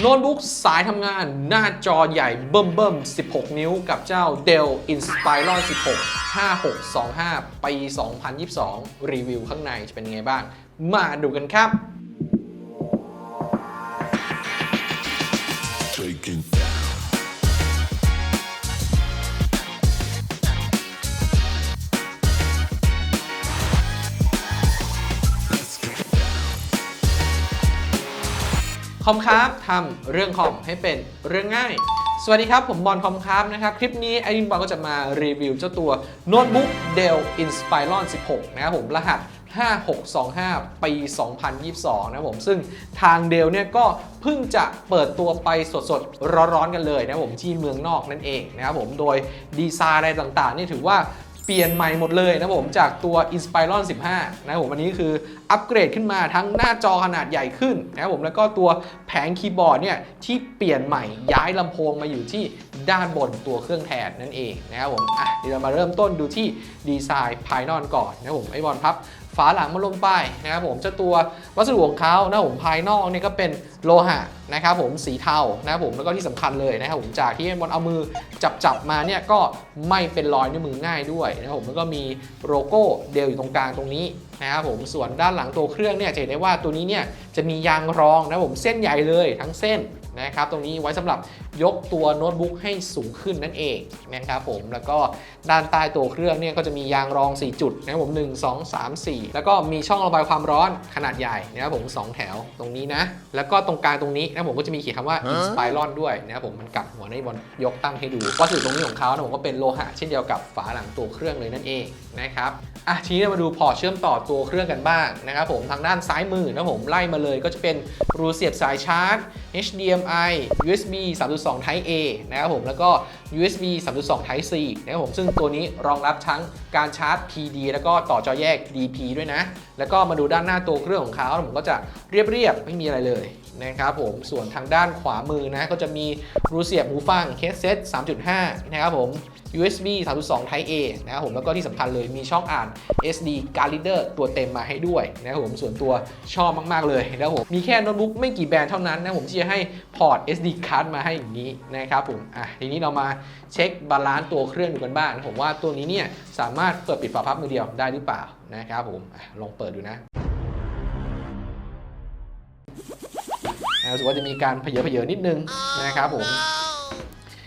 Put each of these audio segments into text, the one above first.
โน้ตบุ๊กสายทำงานหน้าจอใหญ่เบิ่มเบิ่ม16 นิ้วกับเจ้า Dell Inspiron 16 5625 ปี 2022 รีวิวข้างในจะเป็นไงบ้าง มาดูกันครับ คอมครับทำเรื่องคอมให้เป็นเรื่องง่าย สวัสดีครับ ผมบอลคอมครับนะครับ คลิปนี้ไอรินบอลก็จะมารีวิวเจ้าตัวโน้ตบุ๊ก Dell Inspiron 16 นะครับผมรหัส 5625 ปี 2022 นะครับผม ซึ่งทาง Dell เนี่ยก็เพิ่งจะเปิดตัวไปสดๆ ร้อนๆ กันเลยนะครับผมที่เมืองนอกนั่นเองนะครับผม โดยดีไซน์อะไรต่างๆ นี่ถือว่า เปลี่ยนใหม่หมดเลยนะผมจากตัว Inspiron 15 นะครับผมอันนี้คืออัปเกรดขึ้นมาทั้งหน้าจอขนาดใหญ่ขึ้นนะครับผมแล้วก็ตัวแผงคีย์บอร์ดเนี่ยที่เปลี่ยนใหม่ย้ายลำโพงมาอยู่ที่ด้านบนตัวเครื่องแทนนั่นเองนะครับผมอะเดี๋ยวเรามาเริ่มต้นดูที่ดีไซน์ภายนอกก่อนนะครับผมไอบอลพับ ฝาหลังมาลงไปนะครับผมเจ้าตัววัสดุของเขานะผมภายนอกเนี่ยก็เป็นโลหะนะครับผมสีเทานะครับผมแล้วก็ที่สำคัญเลยนะครับผมจากที่บอลเอามือจับจับมาเนี่ยก็ไม่เป็นรอยนิ้วมือง่ายด้วยนะครับผมแล้วก็มีโลโก้เดลอยู่ตรงกลางตรงนี้นะครับผมส่วนด้านหลังตัวเครื่องเนี่ยจะเห็นได้ว่าตัวนี้เนี่ยจะมียางรองนะครับผมเส้นใหญ่เลยทั้งเส้น นะครับ ตรงนี้ไว้สำหรับยกตัวโน้ตบุ๊กให้สูงขึ้นนั่นเองนะครับผม แล้วก็ด้านใต้ตัวเครื่องเนี่ยก็จะมียางรอง 4 จุดนะครับผม 1 2 3 4 แล้วก็มีช่องระบายความร้อนขนาดใหญ่นะครับผม 2 แถวตรงนี้นะ แล้วก็ตรงกลางตรงนี้นะครับผมก็จะมีเขียนคำว่า Inspiron ด้วยนะครับผม มันกลับหัวในบอลยกตั้งให้ดูวัสดุตรงนี้ของเขานะผมก็เป็นโลหะเช่นเดียวกับฝาหลังตัวเครื่องเลยนั่นเองนะครับอะทีนี้เรามาดูพอร์ตเชื่อมต่อตัวเครื่องกันบ้างนะครับผมทางด้านซ้ายมือนะครับผมไล่มาเลยก็จะเป็นรูเสียบสายชาร์จ HDMI USB 3.2 Type A นะครับผม แล้วก็ USB 3.2 Type C นะครับผม ซึ่งตัวนี้รองรับทั้งการชาร์จ PD แล้วก็ต่อจอแยก DP ด้วยนะ แล้วก็มาดูด้านหน้าตัวเครื่องของเขาผมก็จะเรียบๆ ไม่มีอะไรเลย นะครับผมส่วนทางด้านขวามือนะก็จะมีรูเสียบหูฟัง headset 3.5 นะครับผม USB 3.2 Type A นะครับผมแล้วก็ที่สำคัญเลยมีช่องอ่าน SD card reader ตัวเต็มมาให้ด้วยนะครับผมส่วนตัวชอบมาก ๆ เลยนะครับผมมีแค่โน้ตบุ๊กไม่กี่แบรนด์เท่านั้นนะผมที่จะให้พอร์ต SD card มาให้อย่างนี้นะครับผมอะทีนี้เรามาเช็คบาลานซ์ตัวเครื่องดูกันบ้างผมว่าตัวนี้เนี่ยสามารถเปิดปิดฝาพับมือเดียวได้หรือเปล่านะครับผมอลองเปิดดูนะ รู้สึกว่าจะมีการเพเยอเพเยอนิดนึงนะครับผม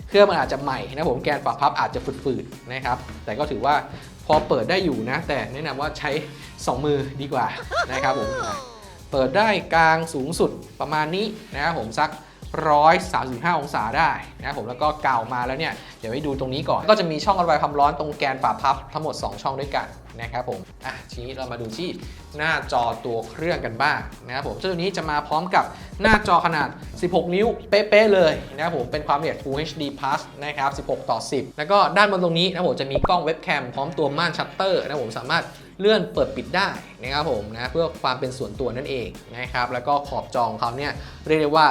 เครื่องมันอาจจะใหม่นะผมแกนฝาพับอาจจะฝืดๆนะครับ แต่ก็ถือว่าพอเปิดได้อยู่นะ แต่แนะนำว่าใช้ 2 มือดีกว่านะครับผมอะเปิดได้กลางสูงสุดประมาณนี้นะครับผมสัก 135 องศาได้นะครับผมแล้วก็เก่ามาแล้วเนี่ยเดี๋ยวให้ดูตรงนี้ก่อน ก็จะมีช่องระบายความร้อนตรงแกนฝาพับทั้งหมด 2 ช่องด้วยกันนะครับผมอะทีนี้เรามาดูที่หน้าจอตัวเครื่องกันบ้างนะครับผมตัวนี้จะมาพร้อมกับหน้าจอขนาด 16 นิ้วเป๊ะๆเลยนะครับผมเป็นความละเอียด Full HD Plus นะครับ 16 ต่อ 10 แล้วก็ด้านบนตรงนี้นะผมจะมีกล้องเว็บแคมพร้อมตัวม่านชัตเตอร์นะผมสามารถ เลื่อนเปิดปิดได้นะครับผมนะเพื่อความเป็นส่วนตัวนั่นเองนะครับแล้วก็ขอบจองเขาเนี่ยเรียกได้ว่า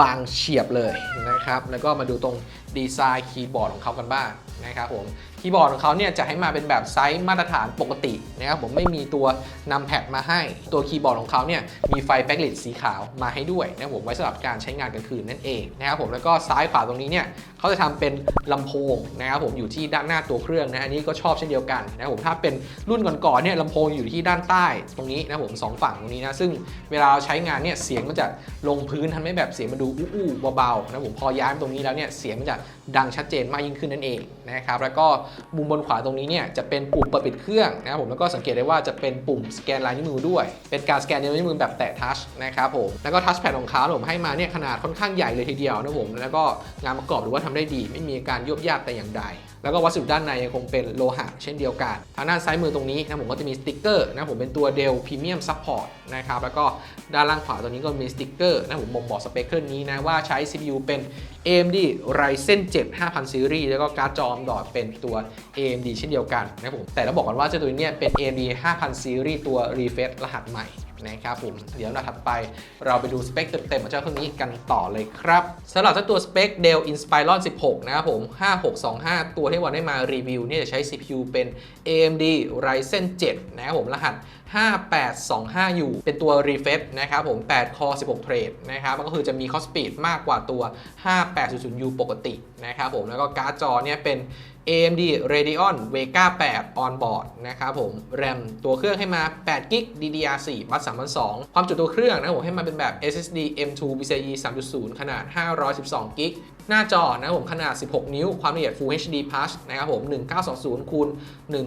บางเฉียบเลยนะครับแล้วก็มาดูตรงดีไซน์คีย์บอร์ดของเขากันบ้างนะครับผม คีย์บอร์ดของเขาเนี่ยจะให้มาเป็นแบบไซส์มาตรฐานปกตินะครับผมไม่มีตัวนำแพดมาให้ ตัวคีย์บอร์ดของเขาเนี่ยมีไฟแบ็กลิตสีขาวมาให้ด้วยนะครับผมไว้สำหรับการใช้งานกลางคืนนั่นเองนะครับผมแล้วก็ซ้ายขวาตรงนี้เนี่ยเขาจะทำเป็นลำโพงนะครับผมอยู่ที่ด้านหน้าตัวเครื่องนะอันนี้ก็ชอบเช่นเดียวกันนะครับผมถ้าเป็นรุ่นก่อนๆเนี่ยลำโพงอยู่ที่ด้านใต้ตรงนี้นะครับผมสองฝั่งตรงนี้นะซึ่งเวลาเราใช้งานเนี่ยเสียงมันจะลงพื้นทำให้แบบเสียงมันดูอู้ๆเบาๆนะผมพอย้ายมาตรงนี้แล้วเนี่ยเสียงมันจะดังชัดเจนมากยิ่งขึ้นนั่นเองนะครับแล้วก็มุมบนขวาตรงนี้เนี่ยจะเป็นปุ่มเปิดปิดเครื่องนะครับผมแล้วก็สังเกตได้ว่าจะเป็นปุ่มสแกนลายนิ้วมือด้วย เป็นการสแกนนิ้วมือแบบแตะทัชนะครับผมแล้วก็ทัชแพดของเขาผมให้มาเนี่ยขนาดค่อนข้างใหญ่เลยทีเดียวนะผมแล้วก็งานประกอบหรือว่าทำได้ดี ไม่มีการยุบยากแต่อย่างใดแล้วก็วัสดุด้านในยังคงเป็นโลหะเช่นเดียวกัน ทางด้านซ้ายมือตรงนี้นะผมก็จะมีสติ๊กเกอร์นะผมเป็นตัว Dell Premium Support นะครับแล้วก็ด้านล่างขวาตัวนี้ก็มีสติ๊กเกอร์นะผมบ่งบอกสเปคเครื่องนี้นะว่าใช้ CPU เป็น AMD Ryzen 7 5000 Series แล้วก็การ์ดจอมดอดเป็นตัว AMD เช่นเดียวกันนะผมแต่ต้องบอกก่อนว่าเจ้าตัวนี้เนี่ยเป็น AMD 5000 Series ตัว refresh รหัสใหม่ นะครับผมเดี๋ยวเราถัดไปเราไปดูสเปคเต็มๆของเจ้าเครื่องนี้กันต่อเลยครับสำหรับเจ้าตัวสเปค Dell Inspiron 16 นะครับผม 5625 ตัวที่วันได้มารีวิวเนี่ยจะใช้ CPU เป็น AMD Ryzen 7 นะครับผมรหัส 5825U เป็นตัว refresh นะครับผม 8 core 16 thread นะครับ มันก็คือจะมี clock speed มากกว่าตัว 5800U ปกตินะครับผม แล้วก็การ์ดจอเนี่ยเป็น AMD Radeon Vega 8 on board นะครับผม RAM ตัวเครื่องให้มา 8 g b DDR4 วัด3,200ความจุตัวเครื่องนะครับผมให้มาเป็นแบบ SSD M2 PCIe 3.0 ขนาด 512 g b หน้าจอนะครับผมขนาด 16 นิ้ว ความละเอียด Full HD Plus นะครับผม 1920คูณ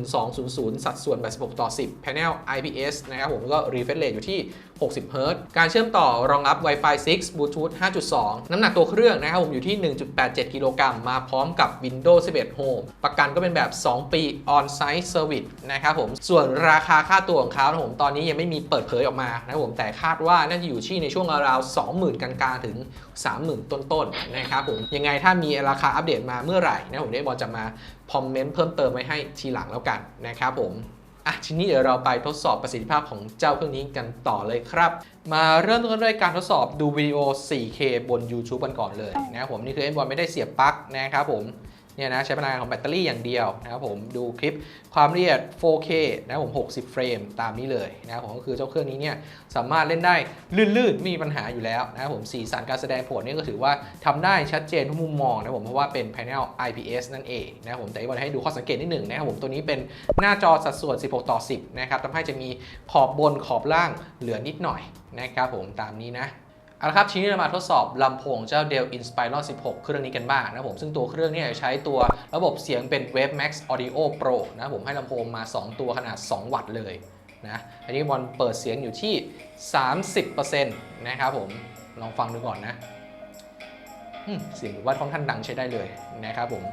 1200 สัดส่วนแบบ16ต่อ 10 Panel IPS นะครับผมก็ refresh rate อยู่ที่60 Hz การเชื่อมต่อรองรับ Wi-Fi 6 Bluetooth 5.2 น้ำหนักตัวเครื่องนะครับผมอยู่ที่ 1.87 กิโลกรัมมาพร้อมกับ Windows 11 Home ประกันก็เป็นแบบ 2 ปี On-site Service นะครับผมส่วนราคาค่าตัวของเขานะครับผมตอนนี้ยังไม่มีเปิดเผยออกมานะครับผมแต่คาดว่าน่าจะอยู่ที่ในช่วงราว 20,000กลางๆถึง 30,000 ต้นๆนะครับผมยังไงถ้ามีราคาอัปเดตมาเมื่อไหร่นะผมได้บอลจะมาคอมเมนต์เพิ่มเติมไว้ให้ทีหลังแล้วกันนะครับผม อะทีนี้เดี๋ยวเราไปทดสอบประสิทธิภาพของเจ้าเครื่องนี้กันต่อเลยครับ มาเริ่มต้นด้วยการทดสอบดูวิดีโอ 4K บน YouTube กันก่อนเลยนะครับผมนี่คือเอ็นบอลไม่ได้เสียบปลั๊กนะครับผม เนี่ยนะใช้พลังงานของแบตเตอรี่อย่างเดียวนะครับผมดูคลิปความละเอียด 4K นะผม 60 เฟรมตามนี้เลยนะครับผมก็คือเจ้าเครื่องนี้เนี่ยสามารถเล่นได้ลื่นๆไม่มีปัญหาอยู่แล้วนะครับผมสีสันการแสดงผลนี่ก็ถือว่าทำได้ชัดเจนทุกมุมมองนะผมเพราะว่าเป็น Panel IPS นั่นเองนะครับผมแต่อีกวันให้ดูข้อสังเกตนิดหนึ่งนะครับผมตัวนี้เป็นหน้าจอสัดส่วน 16 ต่อ 10 นะครับทำให้จะมีขอบบนขอบล่างเหลือนิดหน่อยนะครับผมตามนี้นะ เอาละครับทีนี้เรามาทดสอบลำโพงเจ้า Dell Inspiron 16 เครื่องนี้กันบ้างนะผมซึ่งตัวเครื่องเนี่ยใช้ตัวระบบเสียงเป็น Wave Max Audio Pro นะผมให้ลำโพงมา 2 ตัวขนาด 2 วัตต์เลยนะอันนี้บอลเปิดเสียงอยู่ที่ 30%นะครับผมลองฟังดูก่อนนะเสียงถือว่าค่อนข้างดังใช้ได้เลยนะครับผม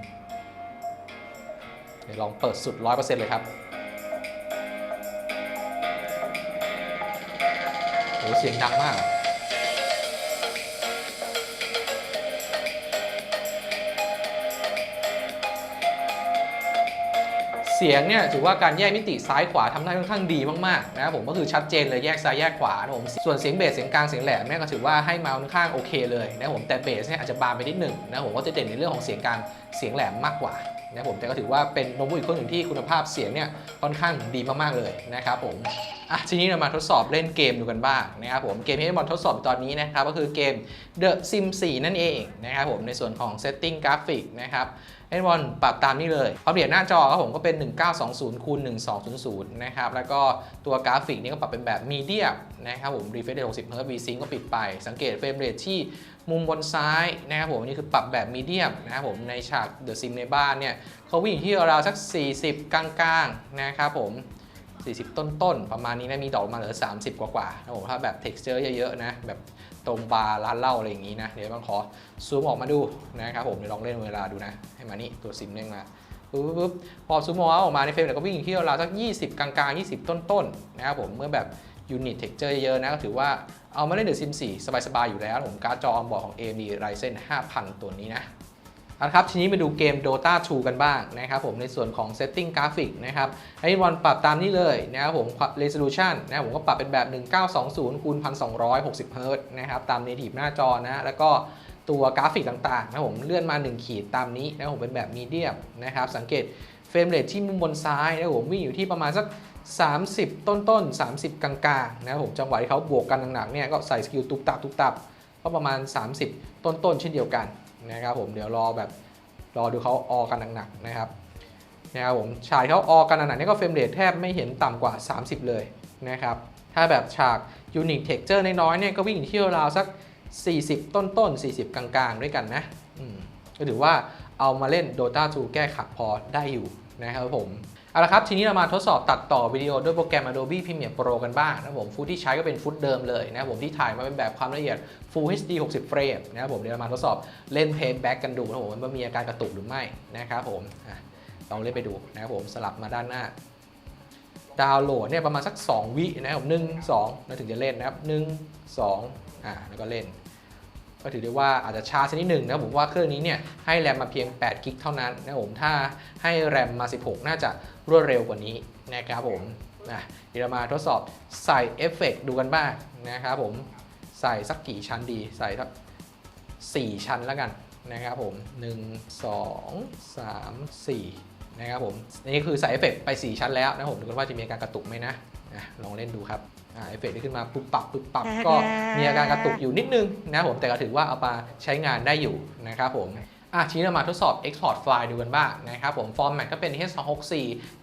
เดี๋ยวลองเปิดสุด 100%เลยครับโหเสียงดังมาก เสียงเนี่ยถือว่าการแยกมิติซ้ายขวาทำได้ค่อนข้างดีมากๆนะครับผมก็คือชัดเจนเลยแยกซ้ายแยกขวานะผมส่วนเสียงเบสเสียงกลางเสียงแหลมเนี่ยก็ถือว่าให้มาค่อนข้างโอเคเลยนะครับผมแต่เบสเนี่ยอาจจะบางไปนิดหนึ่งนะผมก็จะเด่นในเรื่องของเสียงกลางเสียงแหลมมากกว่า นะครับผมแต่ก็ถือว่าเป็นโน้ตบุ๊กอีกเครื่องหนึ่งที่คุณภาพเสียงเนี่ยค่อนข้างดีมากๆเลยนะครับผมอะทีนี้เรามาทดสอบเล่นเกมดูกันบ้างนะครับผมเกมที่บอลทดสอบตอนนี้นะครับก็คือเกม The Sim 4 นั่นเองนะครับผมในส่วนของ setting กราฟิกนะครับเอ็นบอลปรับตามนี้เลยความละเอียดหน้าจอครับผมก็เป็น 1920คูณ1200นะครับแล้วก็ตัวกราฟิกนี่ก็ปรับเป็นแบบมีเดียนะครับผม refresh rate 60 Hz VSync ก็ปิดไป สังเกตเฟรมเรทที่มุมบนซ้ายนะครับผมนี่คือปรับแบบมีเดียมนะครับผมในฉาก The Sim ในบ้านเนี่ยเขาวิ่งอยู่ที่ราวสัก 40 กลางๆนะครับผม 40 ต้นๆ ประมาณนี้นะมีดอกมาเหลือ 30 กว่าๆนะผมถ้าแบบ texture เยอะๆนะแบบตรงบาร์ร้านเหล้าอะไรอย่างนี้นะ เดี๋ยวบางขอซูมออกมาดูนะครับผมเดี๋ยวลองเล่นเวลาดูนะ ให้มานี่ตัวซิมเด้งมาปุ๊บปุ๊บปุ๊บพอซูมออกมาในเฟรมเรทก็วิ่งอยู่ที่ราวสัก 20 กลางๆ 20 ต้นๆนะครับผมเมื่อแบบ unit texture เยอะนะก็ถือว่าเอามาเล่นเดอะซิม4สบายๆ อยู่แล้ว ผมการ์ดจอออนบอร์ดของ AMD Ryzen 5000 ตัวนี้นะเอาละครับทีนี้มาดูเกม Dota 2 กันบ้างนะครับผมในส่วนของ setting กราฟิกนะครับไอ้วันปรับตามนี้เลยนะครับผม resolution นะผมก็ปรับเป็นแบบ 1920คูณ1260 Hz นะครับตาม native หน้าจอนะแล้วก็ตัวกราฟิกต่างๆนะผมเลื่อนมา 1 ขีดตามนี้นะผมเป็นแบบ medium นะครับสังเกต เฟรมเรทที่มุมบนซ้ายนะครับผมวิ่งอยู่ที่ประมาณสัก 30 ต้นต้นๆ30 กลางๆนะครับผมจังหวะที่เขาบวกกันหนักๆเนี่ยก็ใส่สกิลตุบตับตุบตับก็ประมาณ 30 ต้นต้นๆเช่นเดียวกันนะครับผมเดี๋ยวรอแบบรอดูเขาออกันหนักๆนะครับนะครับผมฉากเขาออกันหนักๆนี่ก็เฟรมเรทแทบไม่เห็นต่ำกว่า 30 เลยนะครับถ้าแบบฉาก Unique Texture น้อยๆเนี่ยก็วิ่งอยู่ที่ราวสัก 40 ต้นๆ40 กลางๆ ด้วยกันนะอืมก็ถือว่า เอามาเล่น Dota 2 แก้ขัดพอได้อยู่นะครับผมเอาละครับ ทีนี้เรามาทดสอบตัดต่อวิดีโอด้วยโปรแกรม Adobe Premiere Pro กันบ้างนะผมฟุตที่ใช้ก็เป็นฟุตเดิมเลยนะครับผมที่ถ่ายมาเป็นแบบความละเอียด Full HD 60 เฟรมนะครับผมเดี๋ยวเรามาทดสอบเล่น Playback กันดูนะผมว่ามีอาการกระตุกหรือไม่นะครับผมลองเล่นไปดูนะครับผมสลับมาด้านหน้า ดาวน์โหลดเนี่ยประมาณสัก 2 วินะครับผมหนึ่งสองแล้วถึงจะเล่นนะครับหนึ่งสองอ่าแล้วก็เล่น ก็ถือได้ว่าอาจจะช้าชนิดหนึ่งนะครับผมว่าเครื่องนี้เนี่ยให้แรมมาเพียง8กิกเท่านั้นนะผมถ้าให้แรมมา 16 น่าจะรวดเร็วกว่านี้นะครับผมนะเดี๋ยวเรามาทดสอบใส่เอฟเฟกต์ดูกันบ้างนะครับผมใส่สักกี่ชั้นดี ใส่สัก4ชั้นแล้วกันนะครับผม 1 2 3 4 นะครับผมนี่คือใส่เอฟเฟกต์ไป 4 ชั้นแล้วนะครับผมดูกันว่าจะมีอาการกระตุกไหมนะอะลองเล่นดูครับอ่าเอฟเฟกต์ที่ขึ้นมาปุ๊บปับปุ๊บปับก็มีอาการกระตุกอยู่นิดนึงนะครับผมแต่ก็ถือว่าเอามาใช้งานได้อยู่นะครับผมอะทีนี้เรามาทดสอบ Export ไฟล์ดูกันบ้างนะครับผม Format ก็เป็น H264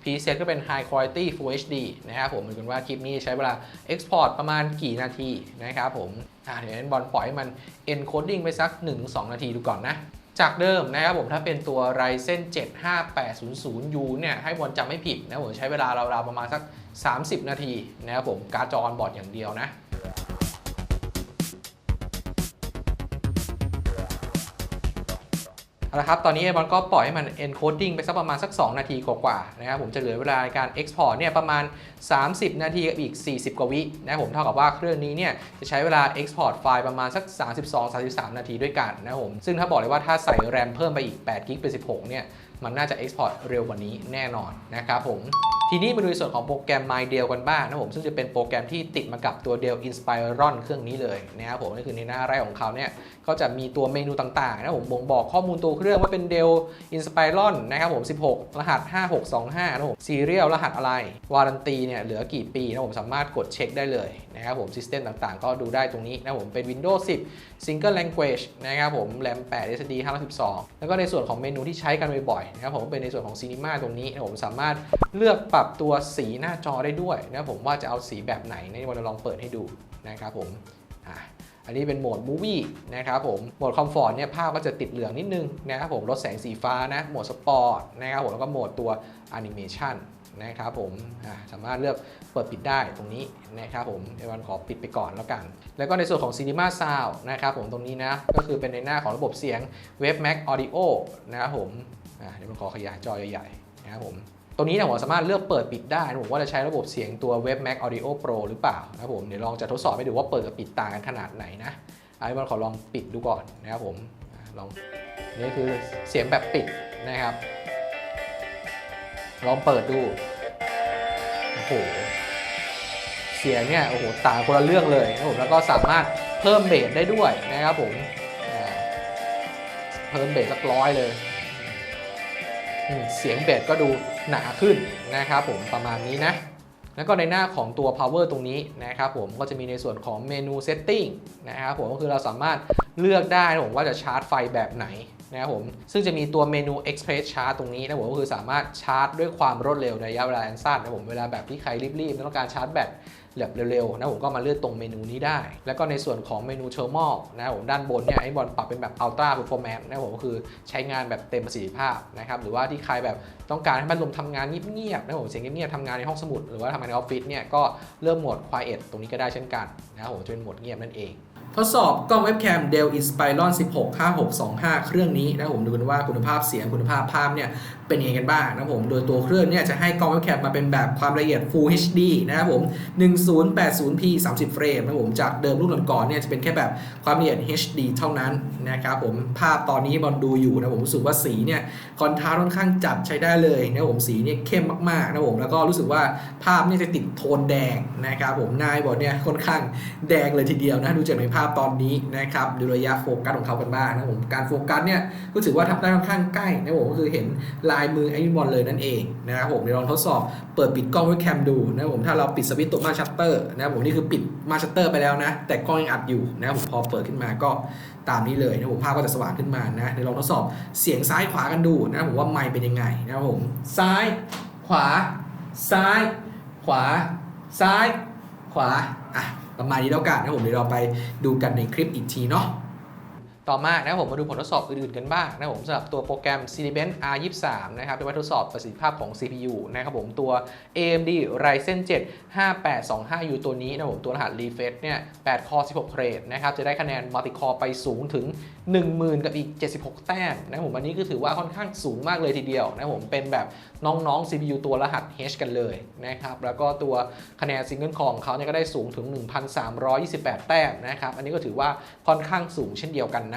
Preset ก็เป็น High Quality Full HD นะครับผมดูกันว่าคลิปนี้ใช้เวลา Export ประมาณกี่นาทีนะครับผมอะเดี๋ยวนั้นบอลปล่อยให้มัน encoding ไปสัก 1-2 นาทีดูก่อนนะ จากเดิมนะครับผมถ้าเป็นตัว Ryzen 7 5800U เนี่ยให้บอลจำไม่ผิดนะผมใช้เวลาราวๆประมาณสัก 30 นาทีนะครับผมการ์ดจออนบอร์ดอย่างเดียวนะ เอาละครับ ตอนนี้ไอบอลก็ปล่อยให้มัน encoding ไปสักประมาณสัก 2 นาทีกว่าๆนะครับ ผมจะเหลือเวลาในการ export เนี่ยประมาณ 30 นาทีกับอีก 40 กว่าวินะครับผมเท่ากับว่าเครื่องนี้เนี่ยจะใช้เวลา export ไฟล์ประมาณสัก 32-33 นาทีด้วยกันนะครับผม ซึ่งถ้าบอกเลยว่าถ้าใส่แรมเพิ่มไปอีก8กิกเป็น 16 เนี่ย มันน่าจะ export เร็วกว่านี้แน่นอนนะครับผมทีนี้มาดูในส่วนของโปรแกรม My d e l กันบ้างนะผมซึ่งจะเป็นโปรแกรมที่ติดมากับตัว Dell Inspiron เครื่องนี้เลยนะครับผมนี่คือในหน้าแรกของเขาเนี่ยก็จะมีตัวเมนูต่างๆนะผมบ่งบอกข้อมูลตัวเครื่องว่าเป็น Dell Inspiron นะครับผม 16 รหัส 5625นะครับผมซีเรียลรหัสอะไร วารันตีเนี่ยเหลือกี่ปีนะผมสามารถกดเช็คได้เลยนะครับผมซิสเต็มต่างๆ ก็ดูได้ตรงนี้นะผมเป็น Windows 10 Single Language นะครับผม RAM 8 SSD 512 แล้วก็ในส่วนของเมนูที่ใช้กันบ่อยนะครับผมเป็นในส่วนของ Cinema ตรงนี้นะครับผมสามารถเลือกปรับตัวสีหน้าจอได้ด้วยนะครับผมว่าจะเอาสีแบบไหนในวันลองเปิดให้ดูนะครับผมอันนี้เป็นโหมด Movie นะครับผม โหมด Comfort เนี่ยภาพก็จะติดเหลืองนิดนึงนะครับผมลดแสงสีฟ้านะ โหมด Sport นะครับผมแล้วก็โหมดตัว Animation นะครับผมสามารถเลือกเปิดปิดได้ตรงนี้นะครับผมเดี๋ยววันขอปิดไปก่อนแล้วกัน แล้วก็ในส่วนของ Cinema Sound นะครับผมตรงนี้นะ ก็คือเป็นในหน้าของระบบเสียง Wave Max Audio นะครับผม เดี๋ยวมันขอขยายจอใหญ่ๆนะครับผมตรงนี้นี่ยผมสามารถเลือกเปิดปิดได้นะผมว่าจะใช้ระบบเสียงตัว Web Max Audio Pro หรือเปล่านะครับผมเดี๋ยวลองจะทดสอบให้ดูว่าเปิดกับปิดต่างกันขนาดไหนนะไอ้บอลขอลองปิดดูก่อนนะครับผมลองนี่คือเสียงแบบปิดนะครับ ลองเปิดดูโอ้โหเสียงเนี่ยโอ้โหต่างคนละเรื่องเลยนะครับผมแล้วก็สามารถเพิ่มเบสได้ด้วยนะครับผมเพิ่มเบสสักร้อยเลย เสียงเบสก็ดูหนาขึ้นนะครับผมประมาณนี้นะ แล้วก็ในหน้าของตัว power ตรงนี้นะครับผมก็จะมีในส่วนของเมนู setting นะครับผมก็คือเราสามารถเลือกได้ผมว่าจะชาร์จไฟแบบไหนนะครับผมซึ่งจะมีตัวเมนู express charge ตรงนี้นะผมก็คือสามารถชาร์จด้วยความรวดเร็วในระยะเวลาอันสั้นนะผมเวลาแบบที่ใครรีบๆต้องการชาร์จแบต แบบเร็วๆนะผมก็มาเลือกตรงเมนูนี้ได้ แล้วก็ในส่วนของเมนูเทอร์มอลนะผมด้านบนเนี่ยไอ้บอลปรับเป็นแบบอัลตร้าเพอร์ฟอร์แมนซ์นะผมก็คือใช้งานแบบเต็มประสิทธิภาพนะครับหรือว่าที่ใครแบบต้องการให้พัดลมทำงานเงียบๆนะผมเสียงเงียบๆทำงานในห้องสมุดหรือว่าทำงานในออฟฟิศเนี่ยก็เริ่มโหมด Quiet ตรงนี้ก็ได้เช่นกันนะครับผมจะเป็นโหมดเงียบนั่นเอง ทดสอบกล้องเว็บแคม Dell Inspiron 16 5625 เครื่องนี้นะผมดูกันว่าคุณภาพเสียงคุณภาพภาพเนี่ยเป็นยังไงกันบ้างนะผม โดยตัวเครื่องเนี่ยจะให้กล้องเว็บแคมมาเป็นแบบความละเอียด Full HD นะครับผม 1080p 30 เฟรมนะผม จากเดิมรุ่นก่อนๆเนี่ยจะเป็นแค่แบบความละเอียด HD เท่านั้นนะครับผม ภาพตอนนี้บอลดูอยู่นะผมรู้สึกว่าสีเนี่ยคอนทราสต์ค่อนข้างจัดใช้ได้เลยนะผมสีเนี่ยเข้มมากๆนะผม แล้วก็รู้สึกว่าภาพเนี่ยจะติดโทนแดงนะครับผมหนายบอลเนี่ยค่อนข้างแดงเลยทีเดียวนะดูจากในภาพตอนนี้นะครับดูระยะโฟกัสของเขากันบ้างนะผมการโฟกัสเนี่ยก็ถือว่าทำได้ค่อนข้างใกล้นะผมก็คือเห็นลายมือไอ้บอลเลยนั่นเองนะครับผมเดี๋ยวลองทดสอบเปิดปิดกล้องไว้แคมดูนะผมถ้าเราปิดสวิตช์ตัวมาชัตเตอร์นะผมนี่คือปิดมาชัตเตอร์ไปแล้วนะ แต่กล้องยังอัดอยู่นะผมพอเปิดขึ้นมาก็ตามนี้เลยนะผมภาพก็จะสว่างขึ้นมานะเดี๋ยวลองทดสอบเสียงซ้ายขวากันดูนะผมว่าไมค์เป็นยังไงนะครับผมซ้ายขวา ซ้าย ขวา ซ้าย ขวาอะ ประมาณนี้แล้วกันนะผมเดี๋ยวเราไปดูกันในคลิปอีกทีเนาะ ต่อมานะครับผมมาดูผลทดสอบอื่นๆกันบ้างนะครับผมสำหรับตัวโปรแกรม Cinebench R23 นะครับเป็นวัทดสอบประสิทธิภาพของ CPU นะครับผมตัว AMD Ryzen 7 5825U ตัวนี้นะครับผมตัวรหัส refresh เนี่ย8 core 16เ r รนะครับจะได้คะแนน multi core ไปสูงถึง 10,000 กับอีก 76 แต้มนะครับผมอันนี้ก็ถือว่าค่อนข้างสูงมากเลยทีเดียวนะครับผมเป็นแบบน้องๆ CPU ตัวรหัส H กันเลยนะครับแล้วก็ตัวคะแนน single core ของเขาเนี่ยก็ได้สูงถึง 1,328 แต้มนะครับอันนี้ก็ถือว่าค่อนข้างสูงเช่นเดียวกันนะ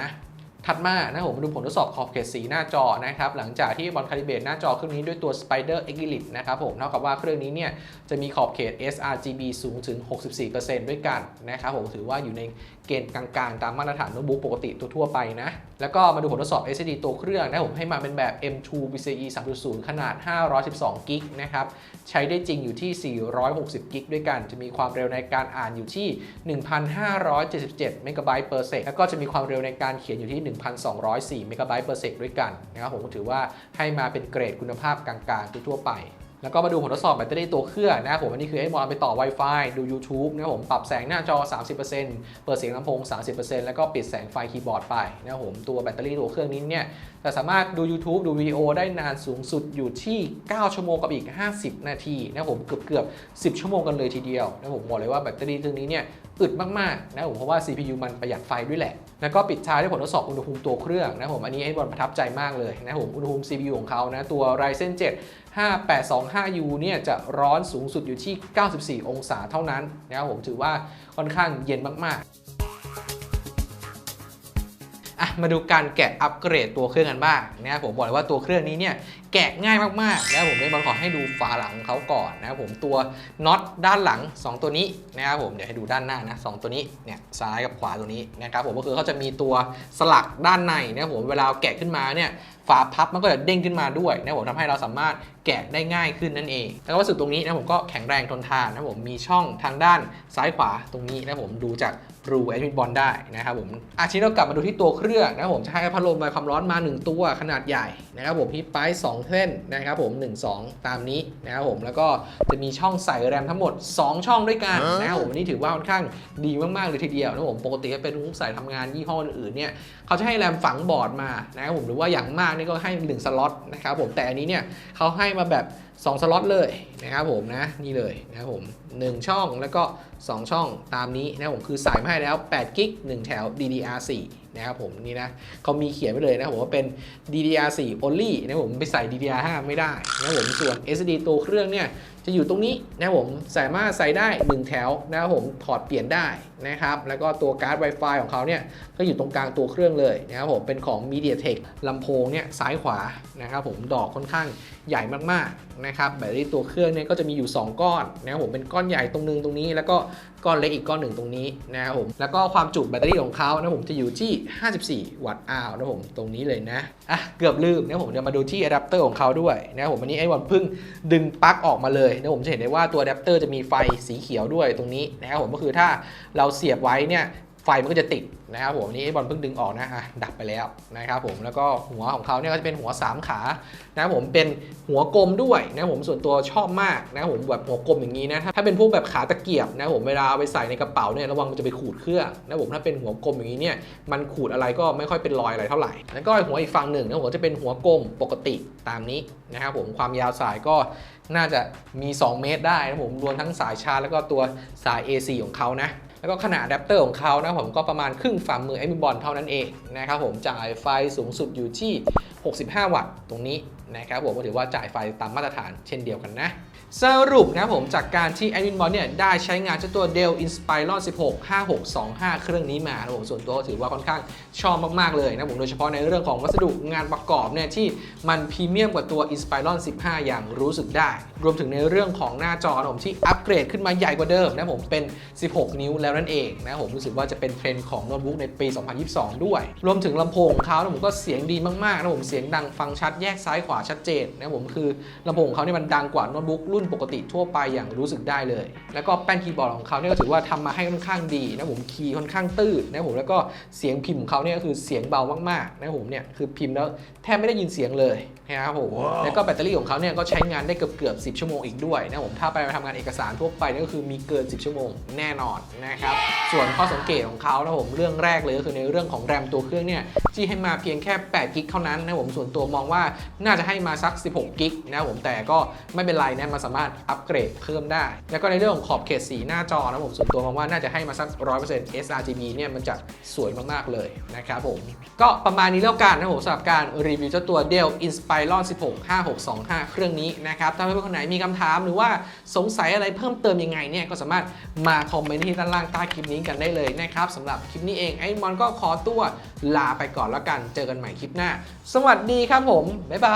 ถัดมานะครับผมมาดูผลทดสอบขอบเขตสีหน้าจอนะครับ หลังจากที่บอลคาลิเบตหน้าจอเครื่องนี้ด้วยตัว Spider e x i l i t นะครับผมเท่ากับว่าเครื่องนี้เนี่ยจะมีขอบเขต sRGB สูงถึง 64%ด้วยกันนะครับผมถือว่าอยู่ในเกณฑ์กลางๆ ตามมาตรฐานโน้ตบุ๊กปกติทั่วไปนะ แล้วก็มาดูผลทดสอบ SSD ตัวเครื่องนะผมให้มาเป็นแบบ M2 PCIe 3.0 ขนาด 512 กิกนะครับ ใช้ได้จริงอยู่ที่ 460 กิกด้วยกัน จะมีความเร็วในการอ่านอยู่ที่ 1,577เมกะไบต์ per sec แล้วก็จะมีความเร็วในการเขียนอยู่ที่ 1,204เมกะไบต์ per sec ด้วยกันนะครับผมถือว่าให้มาเป็นเกรดคุณภาพกลางๆ ทั่วไป แล้วก็มาดูผลทดสอบแบตเตอรี่ตัวเครื่องนะครับผมอันนี้คือให้มอนไปต่อ Wi-Fi ดู YouTube นะครับผมปรับแสงหน้าจอ 30%เปิดเสียงลำโพง 30%แล้วก็ปิดแสงไฟคีย์บอร์ดไปนะครับผมตัวแบตเตอรี่ตัวเครื่องนี้เนี่ย จะสามารถดู YouTube ดูวิดีโอได้นานสูงสุดอยู่ที่ 9 ชั่วโมงกับอีก 50 นาทีนะผมเกือบเกือบ 10 ชั่วโมงกันเลยทีเดียวนะผมบอกเลยว่าแบตเตอรี่ตัวนี้เนี่ยอึดมากๆนะผมเพราะว่า CPU มันประหยัดไฟด้วยแหละ แล้วก็ปิดท้ายด้วยผลทดสอบอุณหภูมิตัวเครื่องนะผมอันนี้ให้บอลประทับใจมากเลยนะผมอุณหภูมิ CPU ของเขานะตัว Ryzen 7 5825U เนี่ยจะร้อนสูงสุดอยู่ที่ 94 องศาเท่านั้นนะครับผมถือว่าค่อนข้างเย็นมากๆ มาดูการแกะอัปเกรดตัวเครื่องกันบ้างนะครับผมบอกเลยว่าตัวเครื่องนี้เนี่ยแกะง่ายมากๆนะครับผมเลยบอลขอให้ดูฝาหลังของเขาก่อนนะครับผมตัวน็อตด้านหลัง 2 ตัวนี้นะครับผมเดี๋ยวให้ดูด้านหน้านะสองตัวนี้เนี่ยซ้ายกับขวาตัวนี้นะครับผมก็คือเขาจะมีตัวสลักด้านในนะครับผมเวลาแกะขึ้นมาเนี่ยฝาพับมันก็จะเด้งขึ้นมาด้วยนะผมทำให้เราสามารถแกะได้ง่ายขึ้นนั่นเอง แล้วก็วัสดุตรงนี้นะผมก็แข็งแรงทนทานนะผมมีช่องทางด้านซ้ายขวาตรงนี้นะผมดูจากรูแอดมิดบอลได้นะครับผมอาทีนเรากลับมาดูที่ตัวเครื่องนะผมจะให้พัดลมระบายความร้อนมา 1 ตัวขนาดใหญ่นะครับผมที่ปลาย2เส้นนะครับผม 1 2 ตามนี้นะครับผมแล้วก็จะมีช่องใส่แรมทั้งหมด 2 ช่องด้วยกันนะครับผมนนี้ถือว่าค่อนข้างดีมากๆเลยทีเดียวนะผมปกติเป็นพวกสายทำงานยี่ห้ออื่นๆเนี่ย เขาจะให้แรมฝังบอร์ดมานะครับผมหรือว่าอย่างมากนี่ก็ให้ 1 สล็อตนะครับผมแต่อันนี้เนี่ยเขาให้มาแบบ 2 สล็อตเลยนะครับผมนะนี่เลยนะครับผม 1 ช่องแล้วก็ 2 ช่องตามนี้นะครับผมคือสายมาให้แล้ว8กิก1แถว DDR4 นะครับผมนี่นะเขามีเขียนไว้เลยนะครับผมว่าเป็น DDR4 only นะครับผมไปใส่ DDR5 ไม่ได้นะครับผมส่วน SSD ตัวเครื่องเนี่ยจะอยู่ตรงนี้นะครับผมสามารถใส่ได้ 1 แถวนะครับผมถอดเปลี่ยนได้นะครับแล้วก็ตัวการ์ด Wi-Fi ของเขาเนี่ยก็อยู่ตรงกลางตัวเครื่องเลยนะครับผมเป็นของ MediaTek ลำโพงเนี่ยซ้ายขวานะครับผมดอกค่อนข้างใหญ่มากๆนะครับแบตเตอรี่ตัวเครื่องเนี่ยก็จะมีอยู่ 2 ก้อนนะครับผมเป็นก้อนใหญ่ตรงนึงตรงนี้ แล้วก็ ก้อนเล็กอีกก้อนหนึ่งตรงนี้นะครับผมแล้วก็ความจุแบตเตอรี่ของเขานะผมจะอยู่ที่ 54 วัตต์อาวนะผมตรงนี้เลยนะอะเกือบลืมนะผมเดี๋ยวมาดูที่อะแดปเตอร์ของเขาด้วยนะผมอันนี้ไอ้วันพึ่งดึงปลั๊กออกมาเลยนะผมจะเห็นได้ว่าตัวอะแดปเตอร์จะมีไฟสีเขียวด้วยตรงนี้นะครับผมก็คือถ้าเราเสียบไว้เนี่ย ไฟมันก็จะติดนะครับผมนี้ไอบอลเพิ่งดึงออกนะอะดับไปแล้วนะครับผมแล้วก็หัวของเขาเนี่ยก็จะเป็นหัว 3 ขานะครับผมเป็นหัวกลมด้วยนะครับผมส่วนตัวชอบมากนะครับผมแบบหัวกลมอย่างนี้นะถ้าเป็นพวกแบบขาตะเกียบนะครับผมเวลาเอาไปใส่ในกระเป๋าเนี่ยระวังมันจะไปขูดเครื่องนะครับผมถ้าเป็นหัวกลมอย่างนี้เนี่ยมันขูดอะไรก็ไม่ค่อยเป็นรอยอะไรเท่าไหร่แล้วก็หัวอีกฝั่งหนึ่งนะครับผมจะเป็นหัวกลมปกติตามนี้นะครับผมความยาวสายก็น่าจะมี 2 เมตรได้นะครับผมรวมทั้งสายชาร์จแล้วก็ตัวสาย AC ของเขานะ แล้วก็ขนาดอะแดปเตอร์ของเขานะผมก็ประมาณครึ่งฝ่ามือไอ้มือบอลเท่านั้นเองนะครับผมจ่ายไฟสูงสุดอยู่ที่ 65 วัตต์ตรงนี้นะครับผมก็ถือว่าจ่ายไฟตามมาตรฐานเช่นเดียวกันนะ สรุปนะผมจากการที่ a d m i n b o เนี่ยได้ใช้งานเจ้าตัว Dell Inspiron 16 5625 เครื่องนี้มานะผมส่วนตัวก็ถือว่าค่อนข้างชอบมากๆเลยนะผมโดยเฉพาะในเรื่องของวัสดุงานประกอบเนี่ยที่มันพรีเมียมกว่าตัว Inspiron 15 อย่างรู้สึกได้ รวมถึงในเรื่องของหน้าจอนะผมที่อัปเกรดขึ้นมาใหญ่กว่าเดิมนะผมเป็น 16 นิ้วแล้วนั่นเองนะผมรู้สึกว่าจะเป็นเทรนด์ของโน้ตบุ๊กในปี 2022 ด้วย รวมถึงลำโพงของเขานะผมก็เสียงดีมากๆนะผมเสียงดังฟังชัดแยกซ้ายขวาชัดเจนนะผมคือลำโพงของเขาเนี่ยมันดังกว่าโน้ตบุ๊กรุ่นปกติทั่วไปอย่างรู้สึกได้เลย แล้วก็แป้นคีย์บอร์ดของเขาเนี่ยก็ถือว่าทำมาให้ค่อนข้างดีนะผมคีย์ค่อนข้างตื้นนะผมแล้วก็เสียงพิมพ์ของเขาเนี่ยก็คือเสียงเบามากๆนะผมเนี่ยคือพิมพ์แล้วแทบไม่ได้ยินเสียงเลยนะครับผมแล้วก็แบตเตอรี่ของเขาเนี่ยก็ใช้งานได้เกือบเกือบ10 ชั่วโมงอีกด้วยนะผมถ้าไปทำงานเอกสารทั่วไปเนี่ยก็คือมีเกิน 10 ชั่วโมงแน่นอนนะครับส่วนข้อสังเกตของเขานะผมเรื่องแรกเลยก็คือในเรื่องของแรมตัวเครื่องเนี่ยที่ให้มาเพียงแค่8กิกเท่านั้นนะผมผมส่วนตัวมองว่าน่าจะให้มาสัก 16กิกนะครับผมแต่ก็ไม่เป็นไรนะมันสามารถอัปเกรดเพิ่มได้ แล้วก็ในเรื่องของขอบเขตสีหน้าจอนะผมส่วนตัวมองว่าน่าจะให้มาสัก 100% sRGB เนี่ยมันจะสวยมากๆเลยนะครับผม ก็ประมาณนี้แล้วกันนะผมสำหรับการรีวิวเจ้าตัว Dell Inspiron 16 5625 เครื่องนี้นะครับถ้าเพื่อนๆคนไหนมีคำถามหรือว่าสงสัยอะไรเพิ่มเติมยังไงเนี่ยก็สามารถมาคอมเมนต์ที่ด้านล่างใต้คลิปนี้กันได้เลยนะครับสำหรับคลิปนี้เองไอ้มอนก็ขอตัวลาไปก่อนแล้วกันเจอกันใหม่คลิปหน้า สวัสดีครับผมบ๊ายบา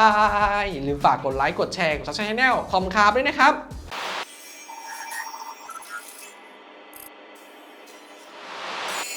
ยอย่าลืมฝากกดไลค์กดแชร์กดซับสไครต์แนลคอมคาร์ด้วยนะครับ